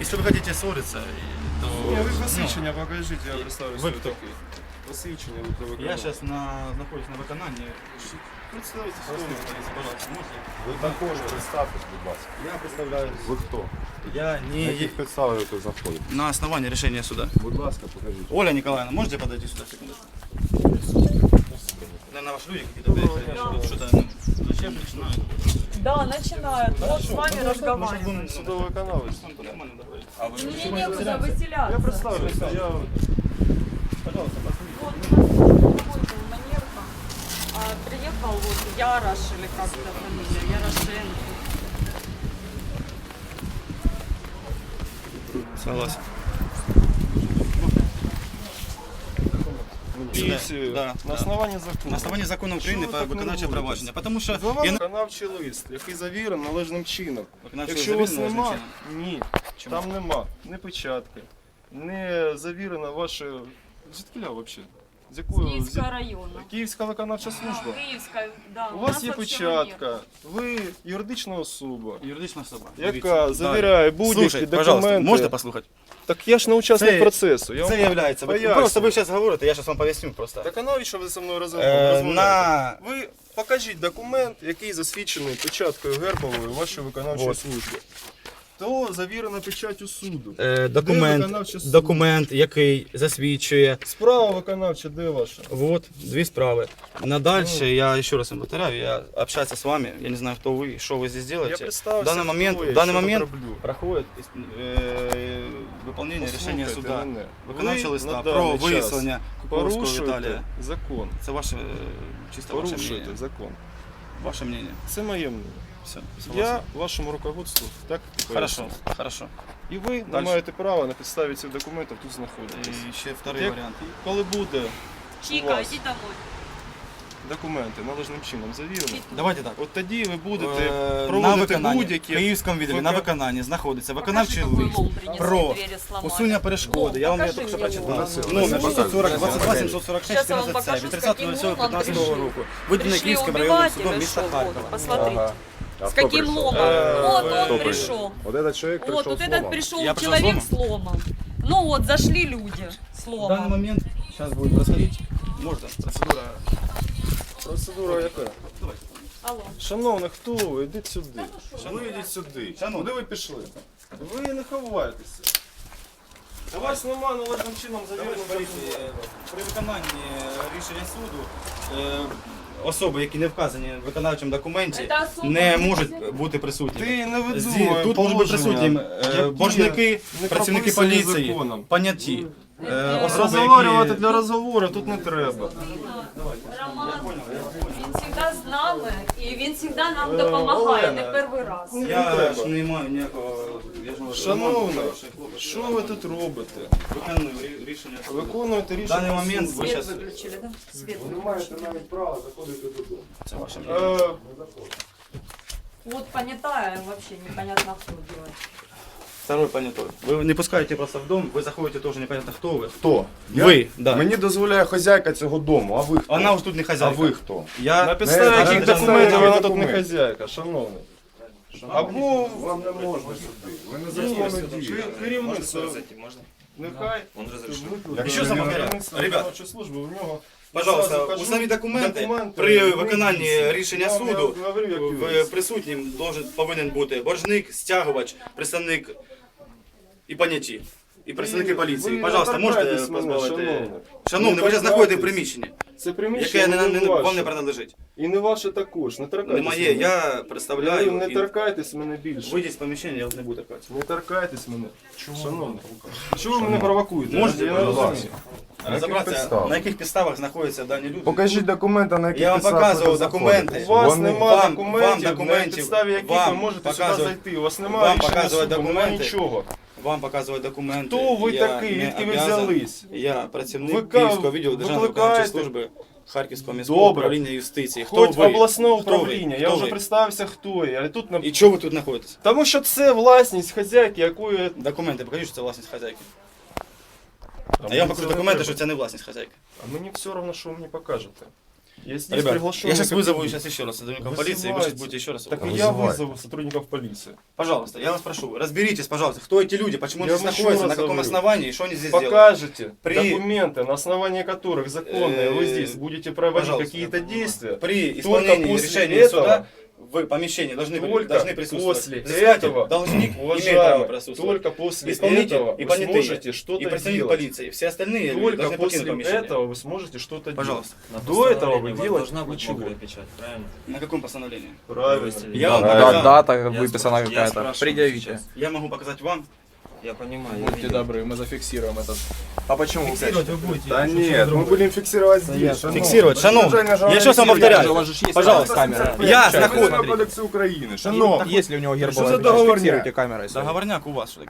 Если вы хотите ссориться, и- то... Ні, ви ну, посвідчення покажіть, я представлю, ви хто хто? такий. Посвідчення ви про Я виконання. сейчас на, нахожусь на выконании. Представьте, что вы, пожалуйста, можете? Ви також представтесь, будь ласка. Я представляю. Ви хто? Я На не... яких підставах ви тут знаходитесь? На основании решения суда. Будь ласка, покажіть. Оля Николаевна, можете подойти сюда секундочку? Наверное, ваши люди какие-то приехали, что-то ну, зачем начинают? Да, начинают. Вот с вами разговаривают. Виконавець. Нормально договорились. А вы Мне некуда Я выселяться. представлюся, я Пожалуйста, посмотрите. Вот у нас такой был манерка. А, приехал вот Ярош или как это фамилия, Ярошенко. Согласен. Поліцію Да, на да. основанні закону. На основании закона Що Украины ви так виконавче нервуєтесь? провадження. Потому що За вами я... виконавчий лист, який завірений належним чином. Виконавчий Якщо у вас завірений нема, належним ні, Чому? там нема ні печатки, не завірена ваша... Звідкиля взагалі? З якої? З- района. Київська виконавча служба. Киевская, да. У вас нас є манер. печатка, ви юридична особа, Юридична особа. яка Дивіться. завіряє будь-які Слушайте, пожалуйста, документи. можете послухати? Так я ж не учасник Це- процесу. Я Це вам... являється. Ви, поясню. просто ви зараз говорите, я зараз вам поясню просто. Так а навіщо ви зі мною разом Е, розмовляєте? на... Ви покажіть документ, який засвідчений печаткою Гербової вашої виконавчої Вот. служби. То завірено печаттю суду. Е, Де документ, виконавча служба? документ, який засвідчує. Справа виконавча, де ваша? Вот, дві справи. На дальше, я еще раз вам повторяю, я общаться с вами, я не знаю, кто вы, что вы здесь Я делаете. представився, в данный момент, хто я, в данный що тут момент роблю. проходит э, выполнение решения Послухайте суда. мене. Виконавчого Ви листа на про даний час вислання порушуєте Віталія. закон. Це ваше, е, чисто ваше Порушуєте мнение. закон. Ваше мнение. Це моє мнення. Все, Я вашому руководству так і Хорошо, поясню. хорошо. І ви не Дальше. маєте права на підставі цих документів тут знаходитись. І ще второй Як- варіант. Коли буде Чика, Класс. иди домой. документи належним чином завірені, Давайте так. от тоді ви будете Е, на проводити виконанні, в будь-які Київському відділі на вика- виконанні знаходиться Покажи, виконавчий какой лист лом принесли, про двери сломали. усунення перешкоди. Я вам я покажи тільки що мне прочитав. лом. Номер Покажи. 640 22 Покажи. 746 Щас я вам 14 покажу, від з каким 30.07.15 ломом року. Виданий Пришли Київським районним убивать судом или міста что? Харкова. Вот, посмотрите. Ага. А С хто каким прийшов? ломом? Э, Вот кто он пришел? пришел. Вот этот человек Вот, пришел вот с этот ломом. пришел Я пришел с человек с ломом. Ну вот, зашли люди с В данный ломом. момент сейчас будет происходить, можно, процедура. Процедура яка? Алло. Шановна, хто ви? Ідіть сюди. Ви йдіть сюди. Шановний. Куди ви пішли? Ви не ховайтеся. У вас нема належним чином завіреного При виконанні рішення суду е, особи, які не вказані в виконавчому документі, Це особа не можуть бути присутні. Ти не Зі- Тут можуть бути присутні е, які боржники, не працівники прописані поліції, законом. поняті. Е, особи, Розговорювати для розговору тут не треба. Роман, нами і він завжди нам допомагає, не перший раз. Я ж не маю ніякого... Я ж. Що ви тут робите? Виконую рішення. Виконуєте В рішення момент ви Свет зараз... виключили, да? Свет Ви не виключили. маєте навіть права заходити додому. Це ваше мнение. Е, Вот понятая, вообще непонятно кто делает. Второй понятой. Вы не пускаете просто в дом, вы заходите тоже непонятно кто вы. Хто? Ви, да. Мені дозволяє хазяйка цього дому, а ви хто? Она уж тут не А хозяйка. ви хто? Я... На підставі Не, яких на документів підставі вона тут не документів. хазяйка, шановний? Або Вам не можна сюди. Ви не законно дієте. керівництво. Нехай. Як Еще ви самое не- главное, Керівництво ребят, виконавчої служби, у нього пожалуйста, Зразу кажу, установіть документи. документи, При ви виконанні дивіться. рішення Я вам суду говорю, як в юрист. присутнім должен, повинен бути боржник, стягувач, представник і поняті. І представники Ви- поліції. ви Пожалуйста, можете торкайтесь мене, позбавити. шановний. Шановний, ви Не зараз знаходите в приміщенні, Це яке приміщення не, не, не вам не ваше. принадлежить. І не ваше також. Не Не торкайтесь. моє, мене. я Не, представляю. не і торкайтесь мене більше. Вийдіть з поміщення, я вас не буду торкатися. Не торкайтесь мене. Шановний. Чого ви мене провокуєте? Можете, Я не розумію. Розібратися, підставах? на яких підставах знаходяться дані люди. Покажіть документи, на яких Я вам показував документи. У вас Вони- нема вам- документів, на документів, підставі яких вам ви можете сюди показують- зайти. У вас немає вам рішення показують суду, немає документи. нічого. Вам показують документи. Хто ви Я такий? не Відки ви обязан- взялись? Я працівник Ви Київського відділу Державної викликаєте? виконавчої служби Харківського міського Добре. управління юстиції. Хто Хоч ви? обласного Хто ви? управління. Я Хто вже ви? представився, хто я. Але тут на... І чого ви тут знаходитесь? Тому що це власність хазяйки, якої... Документи, покажіть, що це власність хазяйки. А А я мені вам це покажу не документи, треба. що це не власність хазяйки. А мені все одно, що ви мені покажете. Я здесь Ребят, приглашенный я сейчас вызову вы. сейчас еще раз сотрудников Вызывайте. полиции, вы сейчас будете еще раз. Так и я вызову сотрудников полиции. Пожалуйста, я вас прошу, разберитесь, пожалуйста, кто эти люди, почему Я они здесь вам еще находятся, раз на каком говорю. основании и что они здесь делают. Покажете При- документы, на основании которых законные вы Э, здесь будете проводить пожалуйста. какие-то действия. При Только исполнении после решения этого- суда в помещении должны, быть- Только должны присутствовать после взыскатель, этого, должник имеет право Уважаемый, присутствовать. только после Исполнитель этого и вы понятые, сможете и что-то представник делать. полиции. Все остальные люди Только должны после покинуть помещение. этого вы сможете что-то Пожалуйста. делать. На До этого вы делать должна быть ничего. мокрая печать, правильно? На каком постановлении? Правильно. Я вам Да, показал. дата Я выписана спрашиваю- я какая-то. спрашиваю Предъявите. сейчас. Я могу показать вам. Я понимаю. я Будьте видел. добры, мы зафиксируем этот. А почему? Фиксировать вы будете. Да нет, мы будем фиксировать здесь. шановні. Фиксировать, шановні. Держання Я щас вам журналістів. повторяю. У вас же ж есть Пожалуйста. камера. Я Це знаход- Кримінального кодексу України. Шановні. Если у него Что гербовая за печать, договорняк? фиксируйте камерой. своей. Договорняк у вас что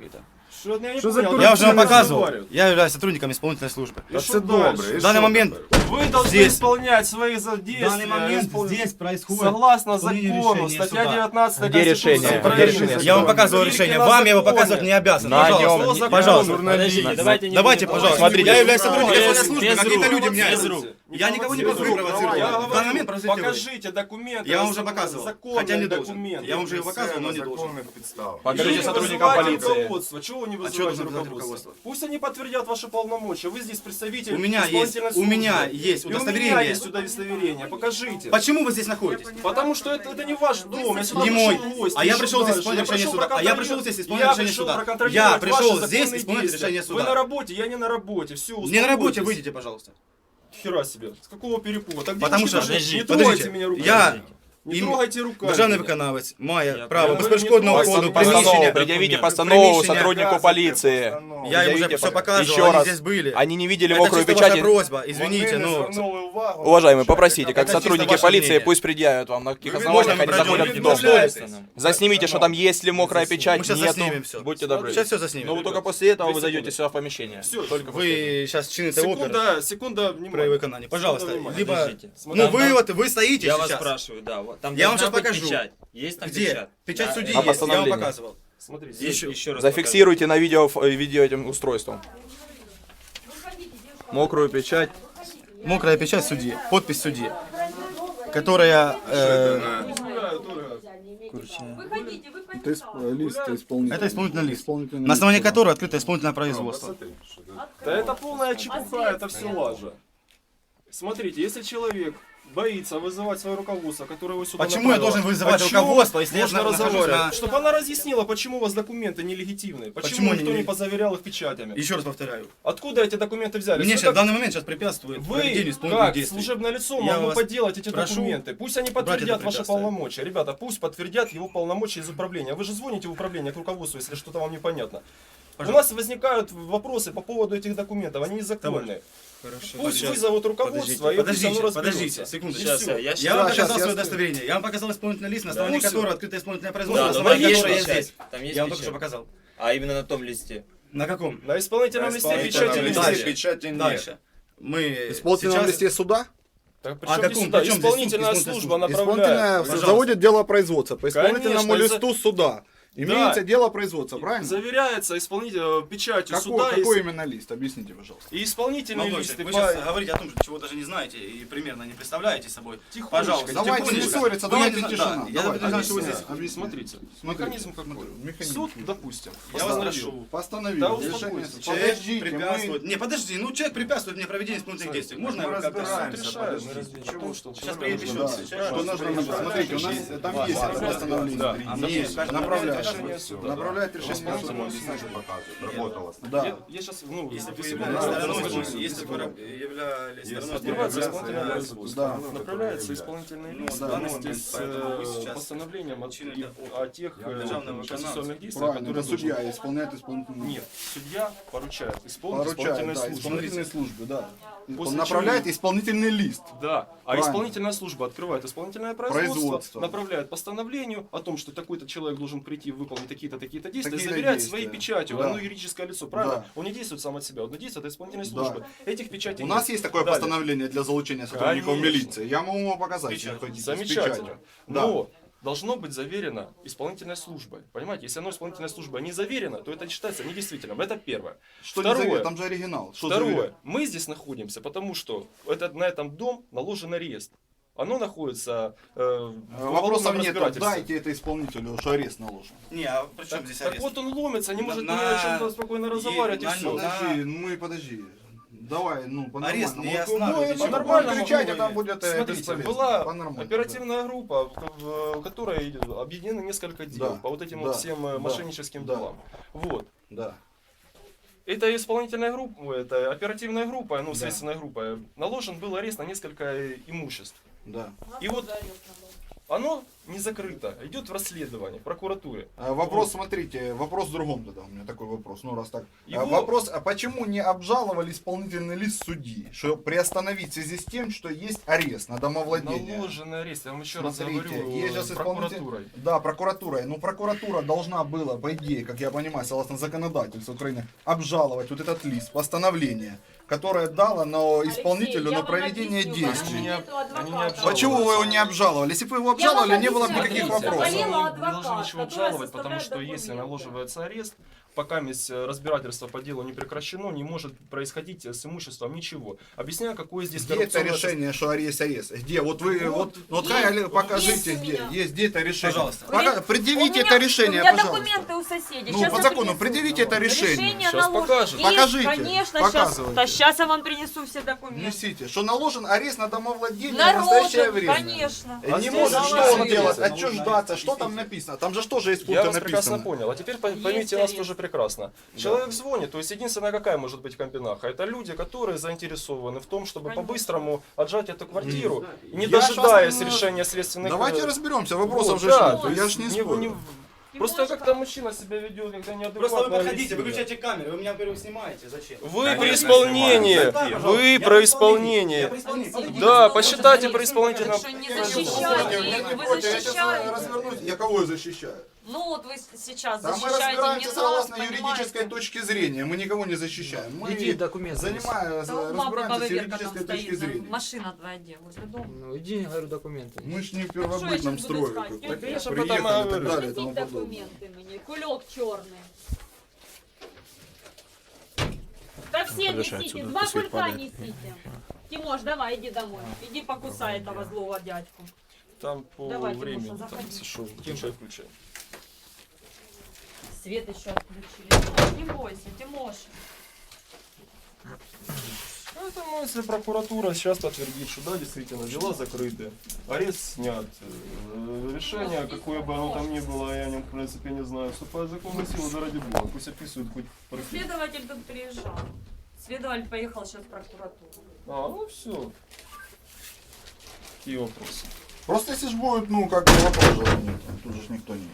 я не Что за понял, Я уже вам показывал. Я являюсь сотрудником исполнительной службы. И Та что це дальше? і В данный що момент? Вы должны Здесь- исполнять свои за- в действия. данный момент испол- здесь происходит Согласно закону, решения статья суда. 19 Где Конституции решение? Украины. Где решение Я вам показывал решение. Вам я его показывать не обязан. На Пожалуйста. нем. Пожалуйста. Журналист. Подождите, давайте не Давайте, будем- пожалуйста. Смотрите, я являюсь сотрудником исполнительной службы, Без какие-то рук. люди меня Без рук. Я никого не буду Я провоцировать. говорю, В данный момент провоцировать. покажите документы. Я вам уже показывал. законные Хотя не должен. документы. Я вам уже его показывал, но не должен. Покажите Или сотрудникам вызывайте полиции. руководство. Чего вы не А чё вызываете должен вызывать руководство? руководство? Пусть они подтвердят ваши полномочия. Вы здесь представитель У меня есть, исполнительной у службы. меня есть И у меня есть удостоверение. Покажите. Почему вы здесь находитесь? Потому что это, это не ваш дом. Я сюда Не пришел мой. в гости, А я еще пришел здесь дальше. исполнить Я решение пришел суда. А я проконтролировать- пришел здесь исполнить Я решение пришел суда. проконтролировать Я пришел ваши здесь законные исполнить действия. решение Вы суда. на работе, я не на работе. Все, Не на работе, выйдите, пожалуйста. Хера себе. С какого перепуга? Так Потому что- не подождите, трогайте меня руками. я Не им- трогайте руками. Державний меня. виконавець має Я право говорю, безперешкодного не входу в трогайте. Постанову, приміщення. предъявите Документы. постанову Приміщення. сотруднику полиции. Я им уже Предъявите все пос- показывал, Еще они раз. здесь были. Они не видели Это мокрую чисто ваша печать. просьба, извините, Вони не но... звернули увагу. Уважаемый, попросите, как Это чисто сотрудники ваше полиции, мнение. пусть предъявят вам, на каких Вы основаниях можно они пройдем, заходят вы в дом. відмовляєтесь? Заснимите, что там есть ли мокрая печать, Мы сейчас нету. заснимем все. Будьте добры. Сейчас все заснимем. Но вы только после этого вы Две зайдете секунды. сюда в помещение. Всё, только после этого. Вы сейчас чините опер Секунда, секунда, внимание. при виконанні. Пожалуйста, Секунда, внимание. либо... Подождите. Ну Там- вы там- вот, вы стоите Я вас сейчас. спрашиваю, да. вот Там Я вам сейчас покажу. Печать. Есть там Где? печать? Печать Да, судьи есть, я вам показывал. Смотрите, Еще, еще раз Зафиксируйте на видео, э, видео этим устройством. Мокрую печать. Мокрая печать судьи, подпись судьи, которая... э, Выходите, вы Ты исп- лист исполнительный. это исполнительный лист, Исполнительный на основании лист, которого открыто исполнительное производство. Да это полная чепуха, это все лажа. Смотрите, если человек боится вызывать свое руководство, которое его сюда Почему я направило, должен вызывать о руководство, если я можно нахожусь разговаривать? на- Чтобы она разъяснила, почему у вас документы нелегитимные, почему, Почему они никто не не- позаверял их печатями. Еще раз повторяю. Откуда эти документы взялись? Мне Вы сейчас в данный момент сейчас препятствует проведению Вы, исполнительных как действий. служебное лицо, Я могу вас подделать эти прошу документы. Пусть они убрать подтвердят ваши препятствие. полномочия. Ребята, пусть подтвердят его полномочия из управления. Вы же звоните в управление к руководству, если что-то вам непонятно. У нас возникают вопросы по поводу этих документов, они незаконные. Хорошо. Пусть Сейчас. вызовут руководство, и пусть Подождите, оно разберется. подождите, секундочку. И Сейчас, я Я сейчас. вам Да, показал свое я- удостоверение. Я вам показал исполнительный лист, на основании Ну, всё. которого открыто исполнительное Да, производство. да, на основании есть которого я здесь. Там есть Я вам только что показал. А именно на том листе. На каком? На исполнительном листе Исполнительном печати листе. Дальше. печати нет. Дальше. Мы исполнительном сейчас... листе суда Так А каком- Исполнительная служба Исполнительная направляет. исполнительное Пожалуйста. заводит дело производства. По исполнительному листу суда имеется дело производства, правильно? Заверяется исполнитель э, печатью Какой, суда какой и, именно лист? Объясните, пожалуйста. и исполнительные Молодой листы. человек, вы по- сейчас говорите о том, чего даже не знаете и примерно не представляете собой. Тихонечко, Пожалуйста, Давайте не тихонечко. ссориться, Вы давайте не тишина. да, Я Давай, не знаю, что вы здесь... объясняй. Смотрите, механизм какой. Механизм. Суд, допустим, Я вас постановил. прошу. Постановили. Да, решение. успокойся. Человек Подождите, препятствует. мы... Не, подожди, ну человек препятствует мне проведению исполнительных действий. Можно его как-то... разбираем. Чего? Что- Сейчас приедет еще. Сейчас что нужно приедет. Смотрите, у нас там есть это постановление. да. А, Есть, ну, направляет. Решение суда. Направляет решение суда. Работало. Да. я сейчас, ну, Если бы вы если являлись если вы являлись стороной... Производство. да. Направляется Ну, исполнительный ну, лист да, да, ну, с э, сейчас постановлением о, тех э, процессуальных действиях, Правильно, которые судья исполняет исполнительный Нет, судья поручает исполнительной службе. исполнительной службе, да. После Направляет чего- исполнительный лист. Да, а Правильно. исполнительная служба открывает исполнительное производство, Производство. направляет постановлению о том, что такой-то человек должен прийти и выполнить такие-то, такие-то действия, Такие-то заверять действия. своей печатью, Да. оно юридическое лицо, правильно? Да. Он не действует сам от себя, он действует от исполнительной Да. службы. Этих печатей У нет. нас есть такое Далее. постановление для залучения сотрудников Конечно. милиции. Я могу вам показать. Печать. Замечательно. Да. Но должно быть заверено исполнительной службой. Понимаете, если оно исполнительной службой не заверено, то это считается недействительным. Это первое. Что Второе. завер- Там же оригинал. Что Второе. заверяет? Мы здесь находимся, потому что этот, на этом дом наложен арест. Оно находится э, в Вопросов уголовном нет. Дайте это исполнителю, что арест наложен. Не, а при чем Так, здесь так арест? вот он ломится, не На- может ни на- о чем спокойно разговаривать и на- все. Подожди, ну и подожди. Давай, ну, Арест по-нормальному. не Вот, останавливает, ну, ничего. по-нормальному По-нормальному кричать, а там будет э, Смотрите, бесполезно. была По-нормальному, оперативная группа, в в которой объединены несколько дел Да, по вот этим да, вот всем э, да, мошенническим да. делам. Вот. Да. Это исполнительная группа, это оперативная группа, ну, Да. следственная группа. Наложен был арест на несколько э, имуществ. Да. И вот оно не закрыто, идет в расследование, в прокуратуре. А, Вопрос, смотрите, вопрос в другом тогда. У меня такой вопрос. Ну, раз так. А, Его- Вопрос, а почему не обжаловали исполнительный лист судьи? Что приостановить в связи с тем, что есть арест на домовладение? Наложенный арест, я вам еще раз Смотрите, говорю, есть сейчас э, исполнитель- прокуратурой. Да, прокуратура. Ну, прокуратура должна была, по идее, как я понимаю, согласно законодательству Украины, обжаловать вот этот лист, постановление, которое дало на исполнителю на проведение Они действий. не, они не обжаловали. Почему вы его не обжаловали? Если бы вы его обжаловали, не было бы никаких вопросов. болела Не должны адвокат, ничего которая обжаловать, потому что если наложивается арест, пока э, разбирательство по делу не прекращено, не может происходить с имуществом ничего. Объясняю, какое здесь Где это решение, что арест арест? Где? Вот вы, вот, вот есть, хай, Олег, покажите, есть где. Есть, где это решение? Пожалуйста. Пока- У предъявите меня- это решение, У меня пожалуйста. документы у соседей. Ну, по я закону, принесу. предъявите это решение. Решение Щас наложено. покажем. Есть, Покажите, Конечно, показывайте. сейчас. сейчас я вам принесу все документы. Несите, что наложен арест на домовладение в настоящее Народ, время. конечно. Э, А Не может что он делать, отчуждаться, что там написано? Там же ж тоже есть Я пункты вас прекрасно написано. понял. А теперь поймите нас тоже прекрасно. Человек звонит, то есть единственная какая может быть комбинаха? Это люди, которые заинтересованы в том, чтобы Конечно. по-быстрому отжать эту квартиру, не вас дожидаясь не- решения следственных... Давайте э, разберемся, вопросов вот, же да, нет, я ж не не- спорю. не- Просто как-то мужчина себя ведет, когда неадекватно. Просто вы подходите, выключайте камеру, вы меня, во-первых, снимаете. Зачем? Вы Конечно, при исполнении, снимаю. Да, вы Я про исполнение. Да, посчитайте исполнительном... Не не защищаете. развернусь. Я кого я защищаю? Ну вот вы сейчас Да мы защищаете не разбираемся нас, согласно понимаете? юридической точки зрения. Мы никого не защищаем. Мы Иди документы. занимаемся, Да у разбираемся с Баверка там юридической точки стоит, зрения. машина твоя где, возле дома. Ну иди, говорю, документы. Мы ж не в первобытном щас буду строе. искать? какой-то. Так я Приехали потом и так говорю. далее и тому подобное. документы мне, кулек черный. Да все Подышать несите, два то свет кулька падает. несите. Тимош, давай, иди домой. Иди покусай этого злого дядьку. Там по Давайте, времени, там, заходи. если что, включай, включай. Свет еще отключили. Не бойся, Тимош. Ну, это, ну, если прокуратура сейчас подтвердит, что да, действительно, дела закрыты, арест снят, э, решение, какое бы оно там ни было, я о нем, в принципе, не знаю, вступает в законную силу, да ради бога, пусть описывают хоть против. Следователь тут приезжал. Следователь поехал сейчас в прокуратуру. А, ну все. Какие вопросы? Просто если ж будет, ну, как бы вопрос же нет, тут же никто не.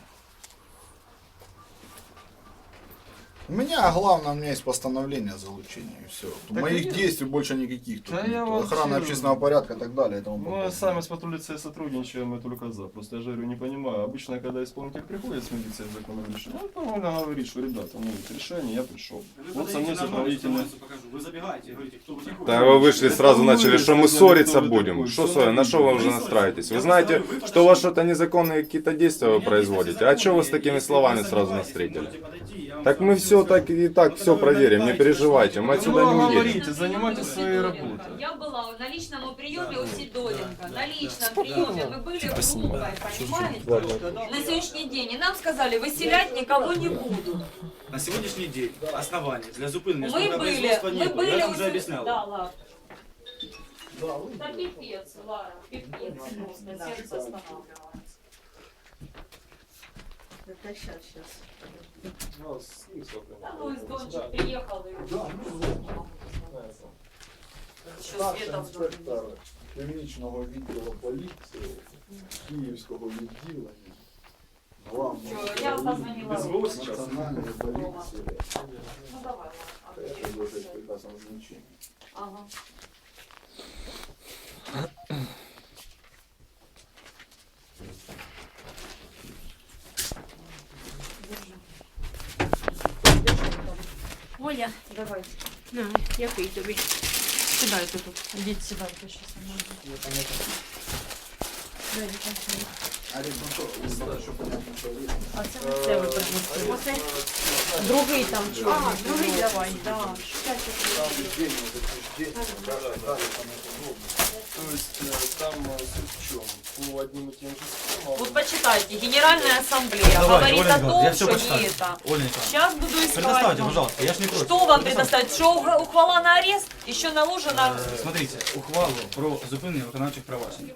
У меня, главное, у меня есть постановление о залучении, и все. Так Моих я- действий больше никаких. Да я вообще- Охрана общественного порядка и так далее. и тому Мы подобное. сами с патрулицей сотрудничаем, и только за. Просто я же говорю, не понимаю. Обычно, когда исполнитель приходит с милицией законом решения, он нормально говорит, что, ребята, ну, это решение, я пришел. Вы Вот со мной покажу. Вы забегаете, говорите, кто вы такой. Да вы вышли сразу Это начали, вы что мы ссориться будем. такой? Что ссориться? На что вы уже настраиваетесь? Вы знаете, что у вас что-то незаконные какие-то действия вы производите. А что вы с такими словами сразу встретили? вам Так мы все все скажу. так и так все проверим, не переживайте, мы отсюда не Ну, уедем. говорите, занимайтесь своей работой. Я была на личном приеме у Сидоренко. На личном приеме мы были группой, понимаете? На сегодняшний день. И нам сказали, выселять никого не будут. На сегодняшний день основания для зупинення Мы были, судопроизводства мы нету. были Я у уже объяснял. Да, ладно. Да пипец, Лара, пипец просто, сердце останавливается. Это сейчас, сейчас. Да ну, из Дончик приехал и... Еще Света в доме. північного відділу поліції Київського відділення. Главного Чё, я позвонила Без Роме. ВО сейчас. національної поліції. Ну давай, ладно. Це дуже прекрасне значення. Ага. я. Давай. На, який тобі. Сідайте тут. Ідіть, сідайте ще сама. Я пам'ятаю. Дай, вітаю. А що. А це не це ви принесли. Другий там чорний. А, другий давай, да. Там день, вот это день, да, да, там это удобно. То есть е, там е, суть в чем? По одним и тем же схемам. Вот почитайте, Генеральная Ассамблея Давайте, говорит Оля о том, я все что почитаю. не это. Оля Николаевна, Сейчас буду искать. предоставьте, пожалуйста, я ж не против. Что вам Предоставьте. предоставить? Что ух- ухвала на арест? Еще наложена... Е, Смотрите, ухвалу про зупинення виконавчих проваджень.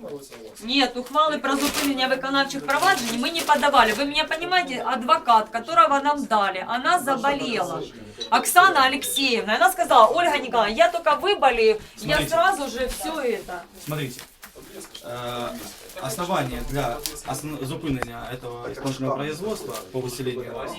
Нет, ухвалы про зупинение виконавчих проваджений мы не подавали. Вы меня понимаете, адвокат, которого нам дали, она заболела. Оксана Алексеевна, она сказала, Ольга Николаевна, я только выболею, я Смотрите. сразу же все это. Смотрите, э, основание для основ- зупинения этого исполнительного производства по выселению вас,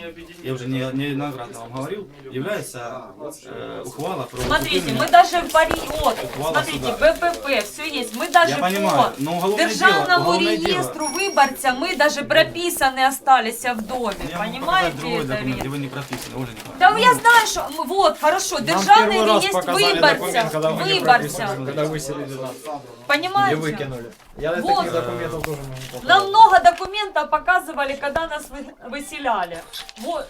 я уже не, неоднократно вам говорил, является э, ухвала про Смотрите, зупинення- мы даже в пари... Вот, Ухвала смотрите, суда. БПП, все есть. Мы даже Я по понимаю, но уголовное дело, державному уголовное дело. реестру выборца мы даже прописаны остались в доме. Я могу показать Понимаете другой это документ, вы не прописаны, Оля Николаевна. Да я знаю, что... м, Вот, хорошо, державный реестр выборца. Выборца. Когда выселили нас. Понимаете? выкинули. Я Вот. таких документов тоже не показал. Нам много документов показывали, когда нас вы- выселяли. Вот.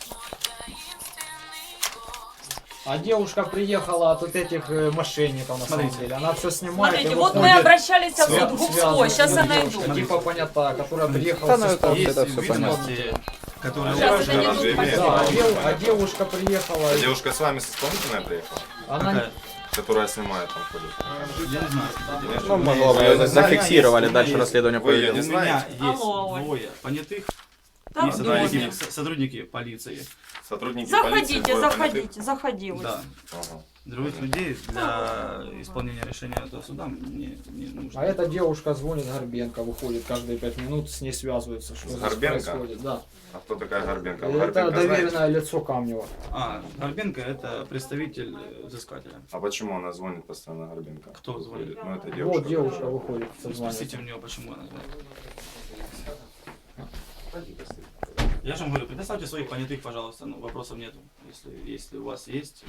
А девушка приехала от вот этих э, мошенников на самом Смотрите. деле. Она все снимает. Смотрите, вот мы обращались в суд Губской, сейчас я найду. девушку, Типа понятая, которая приехала Да, ну, это-. Есть это всё ведомости, которые Сейчас Девушка, это не она же тут имеет Да, право. а, дев- а девушка приехала. А девушка с вами с исполнительной приехала? Она Какая? Которая снимает там ходит? Я не знаю. Ну, Э, за- зафиксировали, дальше расследование Вы не У меня знаете? есть Алло, двое понятых Там сотрудники, сотрудники полиции. Сотрудники полиции? Заходите, двое понятых? заходите, заходи. Да. Ага. Других людей для исполнения решения этого суда мне не нужно. А эта девушка звонит Горбенко, выходит каждые пять минут, с ней связываются. Что С здесь Горбенко? происходит. Да. А кто такая Горбенко? Это Горбенко знаете? доверенное лицо Камнева. А, Горбенко это представитель взыскателя. А почему она звонит постоянно Горбенко? Кто звонит? Ну это девушка. Вот девушка выходит, Спросите у нее, почему она звонит. Я же вам говорю, предоставьте своих понятых, пожалуйста, ну, вопросов нету. Если, если у вас есть,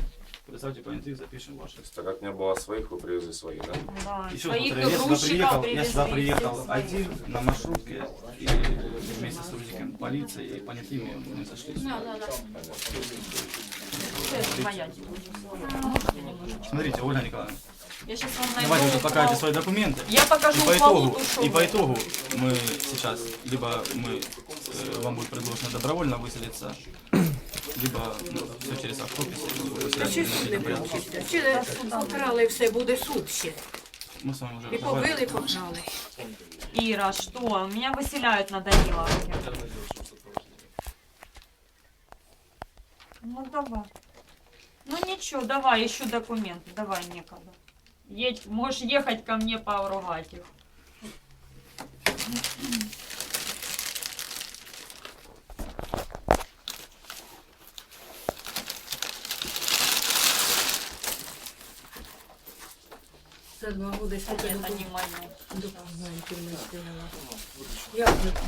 предоставьте понятых, запишем ваших. Так как не было своих, вы привезли своих, да? Да. Еще Своих смотри, я сюда приехал, я сюда приехал один на маршрутке и вместе с сотрудниками полиции и понятыми мы зашли. Это моя девушка. Смотрите, Ольга Николаевна, Я сейчас вам найду. давайте уже покажете свои документы. Я покажу И по итогу, и по итогу мы сейчас, либо мы, э, вам будет предложено добровольно выселиться, либо ну, все через автопись. Та чи суд не вивчиться? Чи покрали все, буде суд ще. Мы с вами уже І побили, разговаривали. і покрали. Ира, что? Меня выселяют на Даниловке. Ну давай. Ну ничего, давай, ищу документы. Давай, некогда. Едь, можешь ехать ко мне поругать их. За два роки Это не мое. документи не стояла. Ви